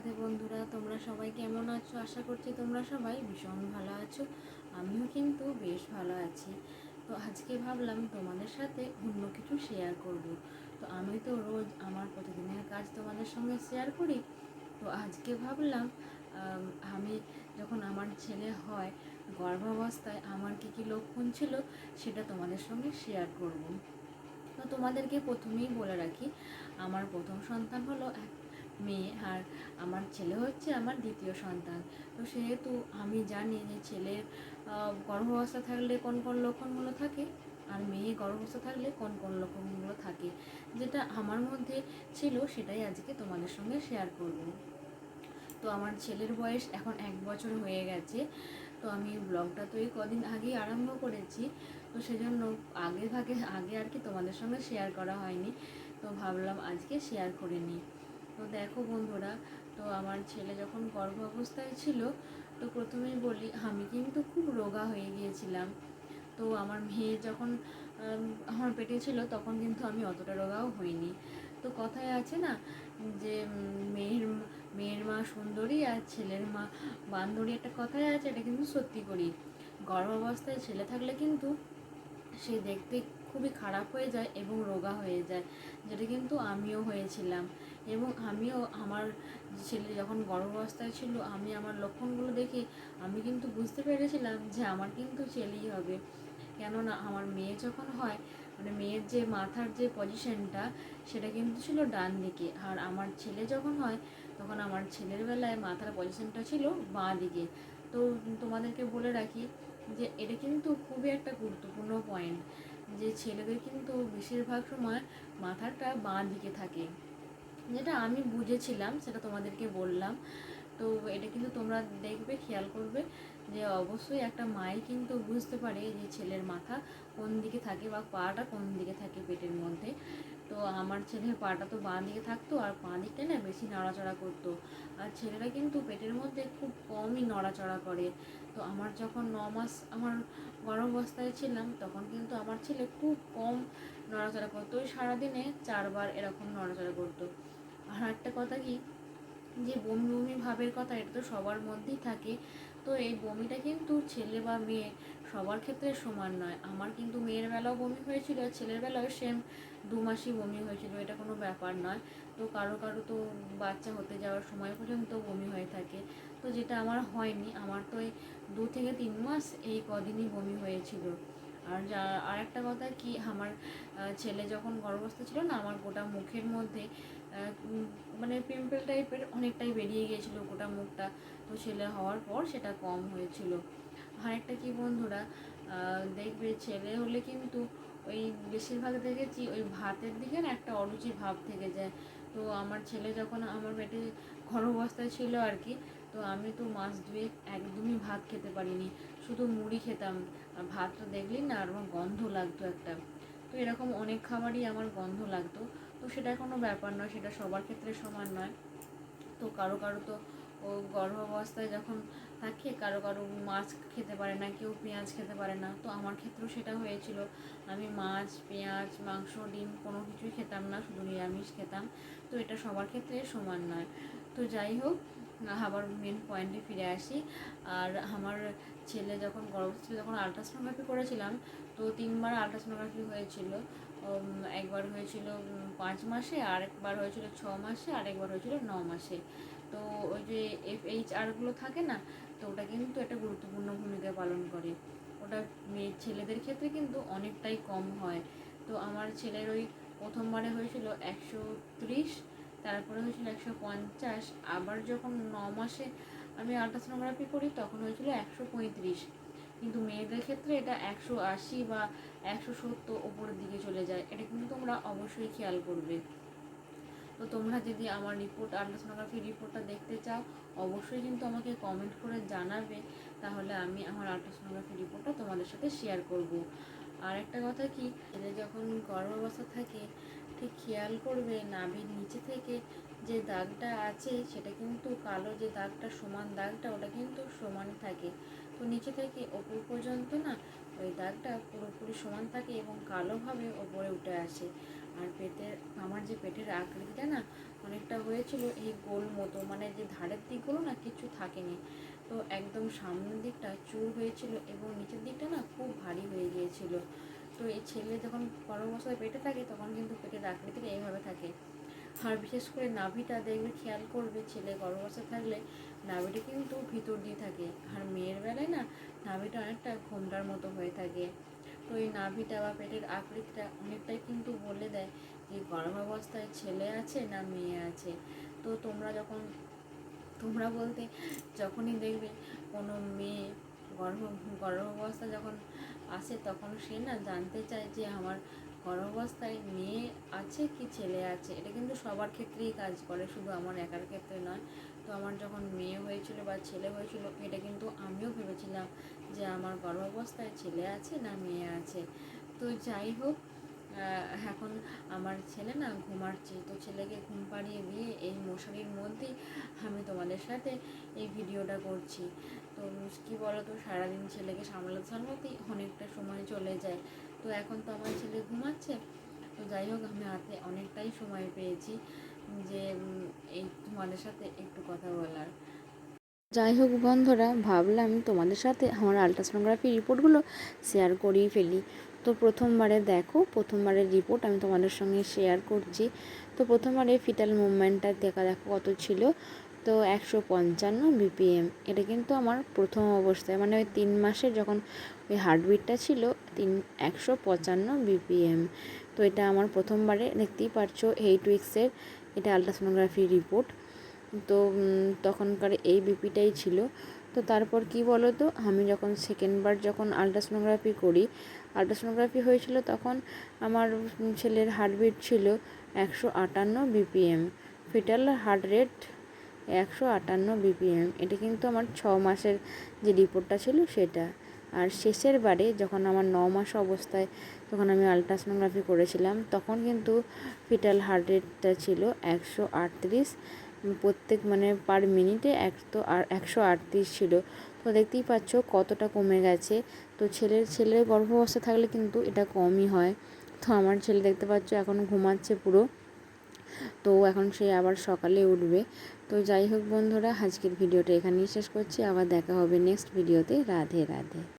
রাধে বন্ধুরা, তোমরা সবাই কেমন আছো? আশা করছি তোমরা সবাই ভীষণ ভালো আছো। আমিও কিন্তু বেশ ভালো আছি। তো আজকে ভাবলাম তোমাদের সাথে অন্য কিছু শেয়ার করব। তো আমি তো রোজ আমার প্রতিদিনের কাজ তোমাদের সঙ্গে শেয়ার করি। তো আজকে ভাবলাম, আমি যখন আমার ছেলে হয়, গর্ভাবস্থায় আমার কী কী লক্ষণ ছিল সেটা তোমাদের সঙ্গে শেয়ার করব। তো তোমাদেরকে প্রথমেই বলে রাখি, আমার প্রথম সন্তান হলো এক মেয়ে আর আমার ছেলে হচ্ছে আমার দ্বিতীয় সন্তান। তো সেহেতু আমি জানি যে ছেলের গর্ভাবস্থা থাকলে কোন কোন লক্ষণগুলো থাকে আর মেয়ে গর্ভাবস্থা থাকলে কোন কোন লক্ষণগুলো থাকে। যেটা আমার মধ্যে ছিল সেটাই আজকে তোমাদের সঙ্গে শেয়ার করব। তো আমার ছেলের বয়স এখন এক বছর হয়ে গেছে। তো আমি ব্লগটা তো এই কদিন আগেই আরম্ভ করেছি। তো সেজন্য আগে ভাগে, আগে আর কি তোমাদের সঙ্গে শেয়ার করা হয়নি। তো ভাবলাম আজকে শেয়ার করে নিই। তো দেখো বন্ধুরা, তো আমার ছেলে যখন গর্ভ অবস্থায় ছিল, তো প্রথমেই বলি, আমি কিন্তু খুব রোগা হয়ে গিয়েছিলাম। তো আমার মেয়ে যখন আমার পেটে ছিল, তখন কিন্তু আমি অতটা রোগাও হইনি। তো কথায় আছে না, যে মেয়ের মেয়ের মা সুন্দরী আর ছেলের মা বান্ধবী, একটা কথাই আছে, এটা কিন্তু সত্যি করি। গর্ভাবস্থায় ছেলে থাকলে কিন্তু সে দেখতে খুবই খারাপ হয়ে যায় এবং রোগা হয়ে যায়, যেটা কিন্তু আমিও হয়েছিলাম। এবং আমিও আমার ছেলে যখন গর্ভাবস্থায় ছিল, আমি আমার লক্ষণগুলো দেখে আমি কিন্তু বুঝতে পেরেছিলাম যে আমার কিন্তু ছেলেই হবে। কেননা আমার মেয়ে যখন হয় মানে মেয়ের যে মাথার যে পজিশনটা, সেটা কিন্তু ছিল ডান দিকে। আর আমার ছেলে যখন হয়, তখন আমার ছেলের বেলায় মাথার পজিশনটা ছিল বাঁ দিকে। তো তোমাদেরকে বলে রাখি যে এটা কিন্তু খুবই একটা গুরুত্বপূর্ণ পয়েন্ট যে ছেলেদের কিন্তু বেশিরভাগ সময় মাথাটা বাঁ দিকে থাকে। যেটা আমি বুঝেছিলাম, সেটা তোমাদেরকে বললাম। তো এটা কিন্তু তোমরা দেখবে, খেয়াল করবে যে অবশ্যই একটা মাই কিন্তু বুঝতে পারে যে ছেলের মাথা কোন দিকে থাকে বা পাটা কোন দিকে থাকে পেটের মধ্যে। তো আমার ছেলের পাটা তো বাঁ দিকে থাকতো আর বাঁ দিকটা না বেশি নড়াচড়া করতো। আর ছেলেরা কিন্তু পেটের মধ্যে খুব কমই নড়াচড়া করে। তো আমার যখন ন মাস আমার গর্ভাবস্থায় ছিলাম, তখন কিন্তু আমার ছেলে খুব কম নড়াচড়া করতো। ওই সারাদিনে চারবার এরকম নড়াচড়া করতো। আর একটা কথা কি? যে বমি বমি ভাবের কথা এটা তো সবার মধ্যেই থাকে। তো এই বমিটা কিন্তু ছেলে বা মেয়ে সবার ক্ষেত্রে সমান নয়। আমার কিন্তু মেয়ের বেলাও বমি হয়েছিল, ছেলের বেলাও সেম দু মাসই বমি হয়েছিল, এটা কোনো ব্যাপার নয়। তো কারও কারও তো বাচ্চা হতে যাওয়ার সময় পর্যন্ত বমি হয়ে থাকে। তো যেটা আমার হয়নি, আমার তো এই দু থেকে তিন মাস এই কদিনই বমি হয়েছিল। আর যা আর একটা কথা কি, আমার ছেলে যখন গর্ভস্থ ছিল না, আমার গোটা মুখের মধ্যে মানে পিম্পল টাইপের অনেকটাই বেরিয়ে গিয়েছিল গোটা মুখটা। তো ছেলে হওয়ার পর সেটা কম হয়েছিল। আর একটা কি বন্ধুরা দেখবে ছেলে হলে কিন্তু ওই বেশিরভাগ দেখেছি, ওই ভাতের দিকে না একটা অরুচি ভাব থেকে যায়। তো আমার ছেলে যখন আমার পেটে গর্ভাবস্থায় ছিল আর কি তো আমি তো মাস দুয়েক একদমই ভাত খেতে পারিনি। শুধু মুড়ি খেতাম। আর ভাতটা দেখলেই না আর গন্ধ লাগতো একটা। তো এরকম অনেক খাবারই আমার গন্ধ লাগতো। তো সেটা কোনো ব্যাপার নয়, সেটা সবার ক্ষেত্রে সমান নয়। তো কারও কারও তো ও গর্ভাবস্থায় যখন থাকে, কারও কারও মাছ খেতে পারে না, কেউ পেঁয়াজ খেতে পারে না। তো আমার ক্ষেত্রেও সেটা হয়েছিল। আমি মাছ, পেঁয়াজ, মাংস, ডিম কোনো কিছুই খেতাম না, শুধু নিরামিষ খেতাম। তো এটা সবার ক্ষেত্রে সমান নয়। তো যাই হোক আবার মেন পয়েন্টে ফিরে আসি। আর আমার ছেলে যখন গর্ভবতী ছিল, তখন আলট্রাসোনোগ্রাফি করেছিলাম। তো তিনবার আলট্রাসোনোগ্রাফি হয়েছিল। একবার হয়েছিল পাঁচ মাসে আর একবার হয়েছিল ছ মাসে আর একবার হয়েছিল ন মাসে। তো ওই যে এফ এইচ আরগুলো থাকে না, তো ওটা কিন্তু একটা গুরুত্বপূর্ণ ভূমিকা পালন করে। ওটা মেয়ে, ছেলেদের ক্ষেত্রে কিন্তু অনেকটাই কম হয়। তো আমার ছেলের ওই প্রথমবারে হয়েছিল একশো ত্রিশ তারপরে হয়েছিল একশো পঞ্চাশ, আবার যখন ন মাসে আমি আলট্রাসোনোগ্রাফি করি, তখন হয়েছিল একশো পঁয়ত্রিশ। কিন্তু মেয়েদের ক্ষেত্রে এটা একশো আশি বা একশো সত্তর ওপরের দিকে চলে যায়। এটা কিন্তু তোমরা অবশ্যই খেয়াল করবে। তো তোমরা যদি আমার রিপোর্ট আলট্রাসোনোগ্রাফি রিপোর্টটা দেখতে চাও, অবশ্যই কিন্তু আমাকে কমেন্ট করে জানাবে। তাহলে আমি আমার আলট্রাসোনোগ্রাফি রিপোর্টটা তোমাদের সাথে শেয়ার করব। আর একটা কথা কি যখন গর্ভাবস্থা থাকে ঠিক খেয়াল করবে, নাভির নিচে থেকে যে দাগটা আছে সেটা কিন্তু কালো যে দাগটা, সমান দাগটা ওটা কিন্তু সমান থাকে। তো নিচে থেকে ওপর পর্যন্ত না ওই দাগটা পুরোপুরি সমান থাকে এবং কালোভাবে ওপরে উঠে আসে। আর পেটের, আমার যে পেটের আকৃতিটা না অনেকটা হয়েছিল এই গোল মতো মানে যে ধারের দিকগুলো না কিছু থাকেনি। তো একদম সামনের দিকটা চুর হয়েছিল এবং নিচের দিকটা না খুব ভারী হয়ে গিয়েছিল। তো এই ছেলে যখন গরম অবস্থায় পেটে থাকে, তখন কিন্তু পেটের আকৃতিটা এইভাবে থাকে। আর বিশেষ করে নাভিটা দেখবে, খেয়াল করবে ছেলে গর্ভাবস্থায় থাকলে, নাভিটা কিন্তু ভিতর দিয়ে থাকে। আর মেয়ের বেলায় না, নাভিটা অনেকটা ঘোমটার মতো হয়ে থাকে। তো এই নাভিটা বা পেটের আকৃতিটা অনেকটাই কিন্তু বলে দেয় যে গর্ভাবস্থায় ছেলে আছে না মেয়ে আছে। তো তোমরা যখন, তোমরা বলতে যখনই দেখবে কোনো মেয়ে গর্ভ, গর্ভাবস্থা যখন আসে তখন সে না জানতে চায় যে আমার গর্ভাবস্থায় মেয়ে আছে কি ছেলে আছে। এটা কিন্তু সবার ক্ষেত্রেই কাজ করে, শুধু আমার একার ক্ষেত্রে নয়। তো আমার যখন মেয়ে হয়েছিল বা ছেলে হয়েছিল, এটা কিন্তু আমিও ভেবেছিলাম যে আমার গর্ভাবস্থায় ছেলে আছে না মেয়ে আছে। তো যাই হোক এখন আমার ছেলে না ঘুমাচ্ছে। তো ছেলেকে ঘুম পাড়িয়ে দিয়ে এই মশারির মধ্যেই আমি তোমাদের সাথে এই ভিডিওটা করছি। তো কী বলো তো সারাদিন ছেলেকে সামলাতে সামলাতেই অনেকটা সময় চলে যায়। তো এখন তো আমার ছেলে ঘুমাচ্ছে। তো যাই হোক, আমি হাতে অনেকটাই সময় পেয়েছি যে এই তোমাদের সাথে একটু কথা বলার। যাই হোক বন্ধুরা, ভাবলাম তোমাদের সাথে আমার আলট্রাসোনোগ্রাফি রিপোর্টগুলো শেয়ার করেই ফেলি। তো প্রথমবারে দেখো, প্রথমবারের রিপোর্ট আমি তোমাদের সঙ্গে শেয়ার করছি। তো প্রথমবারে ফিটাল মুভমেন্টটা দেখা দেখো কত ছিল? তো একশো পঞ্চান্ন বিপিএম এটা কিন্তু আমার প্রথম অবস্থায় মানে ওই তিন মাসে যখন ওই হার্টবিটটা ছিল, তিন, একশো পঁচান্ন বিপিএম তো এটা আমার প্রথমবারে, দেখতেই পারছ এইট উইক্সের এটা আলট্রাসোনোগ্রাফি রিপোর্ট তো তখনকার এই বিপিটাই ছিল। তো তারপর কি বলো তো আমি যখন সেকেন্ডবার যখন আলট্রাসোনোগ্রাফি করি আলট্রাসোনোগ্রাফি হয়েছিল তখন আমার ছেলের হার্টবিট ছিল একশো আটান্ন বিপিএম ফিটাল হার্ট রেট একশো আটান্ন বিপিএম এটা কিন্তু আমার ছ মাসের যে রিপোর্টটা ছিল সেটা। আর শেষের বারে যখন আমার ন মাস অবস্থায় তখন আমি আলট্রাসোনোগ্রাফি করেছিলাম, তখন কিন্তু ফিটাল হার্ট রেটটা ছিল একশো আটত্রিশ প্রত্যেক মানে পার মিনিটে একশো আর একশো আটত্রিশ ছিল। তো দেখতেই পাচ্ছ কতটা কমে গেছে। তো ছেলের ছেলের গর্ভাবস্থা থাকলে কিন্তু এটা কমই হয়। তো আমার ছেলে দেখতে পাচ্ছ এখন ঘুমাচ্ছে পুরো। তো এখন সে আবার সকালে উঠবে। তো যাই হোক বন্ধুরা, আজকের ভিডিওটা এখানেই শেষ করছি। আবার দেখা হবে নেক্সট ভিডিওতে। রাধে রাধে।